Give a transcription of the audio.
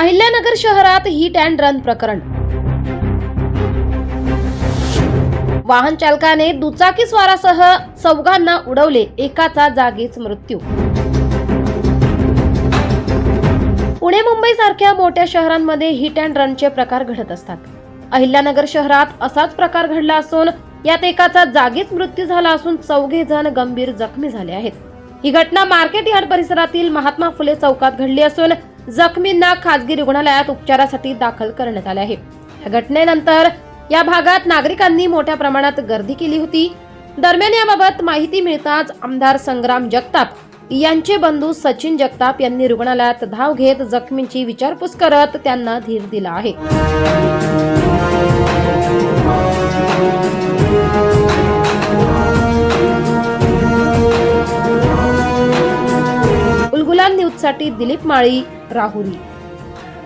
अहिल्यानगर शहरात hit and run प्रकरण. वाहन चालकाने दुचाकी स्वारासह चौघांना उडवले एकाचा जागीच मृत्यू. पुणे मुंबई सारख्या मोठ्या शहरांमध्ये हिट अँड रनचे प्रकार घडत असतात. अहिल्यानगर शहरात असाच प्रकार घडला असून यात एकाचा जागीच मृत्यू झाला असून चौघे जण गंभीर जखमी झाले आहेत. ही घटना मार्केट यार्ड परिसरातील महात्मा फुले चौकात घडली असून जखमींना खासगी रुग्णालयात उपचारासाठी दाखल करण्यात आले आहे. या घटनेनंतर या भागात नागरिकांनी मोठ्या प्रमाणात गर्दी केली होती. दरम्यान याबाबत माहिती मिळताच आमदार संग्राम जगताप यांचे बंधू सचिन जगताप यांनी रुग्णालयात धाव घेत जखमींची विचारपूस करत त्यांना धीर दिला आहे. उलगुलान न्यूजसाठी दिलीप माळी राहुरी.